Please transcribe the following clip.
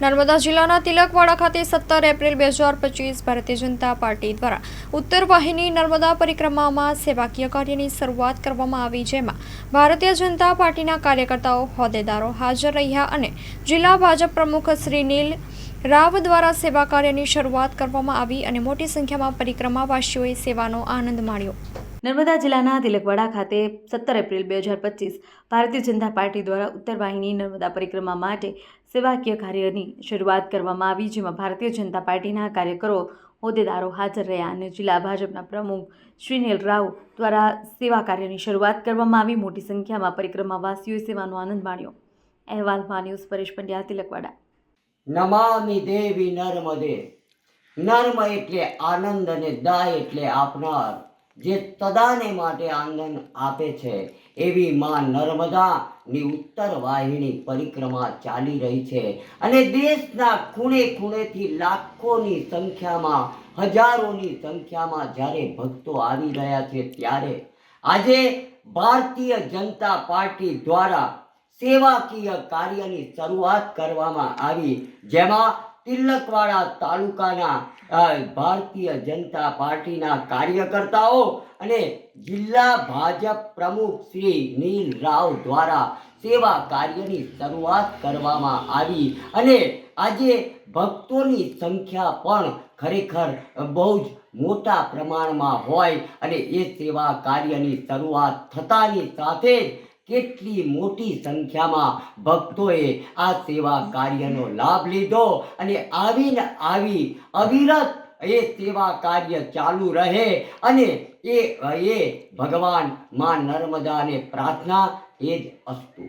નર્મદા જિલ્લાના તિલકવાડા ખાતે સત્તર એપ્રિલ બે હજાર પચીસ ભારતીય જનતા પાર્ટી દ્વારા ઉત્તર વાહિની નર્મદા પરિક્રમામાં સેવાકીય કાર્યની શરૂઆત કરવામાં આવી, જેમાં ભારતીય જનતા પાર્ટીના કાર્યકર્તાઓ, હોદ્દેદારો હાજર રહ્યા અને જિલ્લા ભાજપ પ્રમુખ શ્રી નીલ રાવ દ્વારા સેવા કાર્યની શરૂઆત કરવામાં આવી અને મોટી સંખ્યામાં પરિક્રમાવાસીઓએ સેવાનો આનંદ માણ્યો. નર્મદા જિલ્લાના તિલકવાડા ખાતે સત્તર એપ્રિલ બે હજાર પચીસ ભારતીય જનતા પાર્ટી દ્વારા ઉત્તર વાહિની નર્મદા પરિક્રમા માટે સેવાકીય કાર્યની શરૂઆત કરવામાં આવી, જેમાં ભારતીય જનતા પાર્ટીના કાર્યકરો, હોદ્દેદારો હાજર રહ્યા અને જિલ્લા ભાજપના પ્રમુખ શ્રીનીલ રાવ દ્વારા સેવા કાર્યની શરૂઆત કરવામાં આવી. મોટી સંખ્યામાં પરિક્રમાવાસીઓએ સેવાનો આનંદ માણ્યો. અહેવાલમાં ન્યૂઝ પરેશ પંડ્યા, તિલકવાડા. નમામિ દેવી નર્મદે. નર્મ એટલે આનંદ અને દાય એટલે આપનાર. જે તદાને માટે આનંદ આપે છે, એવી માં નર્મદાની ઉત્તર વાહિની પરિક્રમા ચાલી રહી છે અને દેશના ખૂણે ખૂણેથી લાખોની સંખ્યામાં, હજારોની સંખ્યામાં જ્યારે ભક્તો આવી રહ્યા છે ત્યારે આજે ભારતીય જનતા પાર્ટી દ્વારા સેવાકીય કાર્યની શરૂઆત કરવામાં આવી, જેમાં તિલકવાડા તાલુકાના ભારતીય જનતા પાર્ટીના કાર્યકર્તાઓ અને જિલ્લા ભાજપ પ્રમુખ શ્રી નીલ રાવ દ્વારા સેવા કાર્યની શરૂઆત કરવામાં આવી અને આજે ભક્તોની સંખ્યા પણ ખરેખર બહુ જ મોટા પ્રમાણમાં હોય અને એ સેવા કાર્યની શરૂઆત થતાની સાથે કેટલી મોટી સંખ્યામાં ભક્તોએ આ સેવા કાર્યનો લાભ લીધો અને આવીને આવી અવિરત એ સેવા કાર્ય ચાલુ રહે અને એ એ ભગવાનમાં નર્મદાને પ્રાર્થના એ જ અસ્તુ.